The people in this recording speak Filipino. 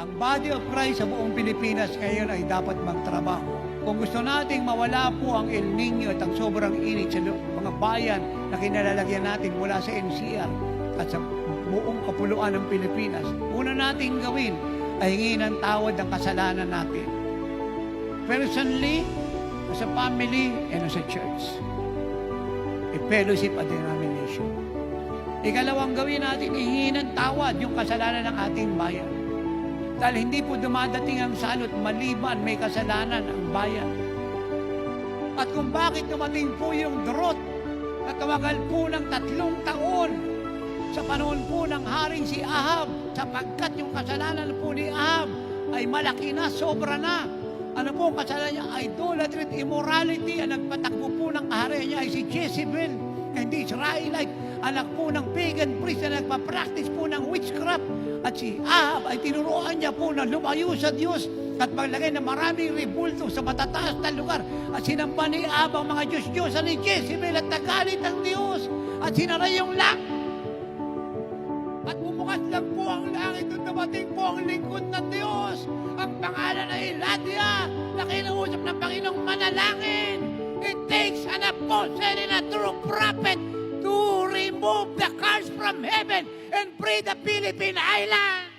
Ang body of Christ sa buong Pilipinas ngayon ay dapat magtrabaho. Kung gusto nating mawala po ang El Nino at ang sobrang init sa mga bayan na kinalalagyan natin mula sa NCR at sa buong kapuluan ng Pilipinas, una nating gawin ay hingin ng tawad ang kasalanan natin. Personally, as a family, and as a church. A fellowship at denomination. Ikalawang gawin natin, ihingi ng tawad yung kasalanan ng ating bayan. Dahil hindi po dumadating ang salot maliban may kasalanan ang bayan. At kung bakit dumating po yung drought na tumagal po ng tatlong taon sa panahon po ng haring si Ahab sapagkat yung kasalanan po ni Ahab ay malaki na, sobra na. Ano po ang kasalanan niya? Idolatry at immorality. Ang nagpatakbo po ng hari niya ay si Jezebel. Hindi Israelite. Anak po ng pagan priest na nagpa-practice po ng witchcraft. At si Ahab ay tinuruan niya po na lumayo sa Diyos at maglagay ng maraming ribulto sa matataas na lugar. At sinamba ni Ahab ang mga Diyos-Diyosan ni Jezebel at nagalit ang Diyos. At sinara yung lang at bumukas lang po ang langit at dumating po ang lingkod ng Diyos. Ang pangalan ay Eladia na kinausap ng Panginoong manalangin. It takes an apostle and a true prophet to remove the curse from heaven and free the Philippine Island.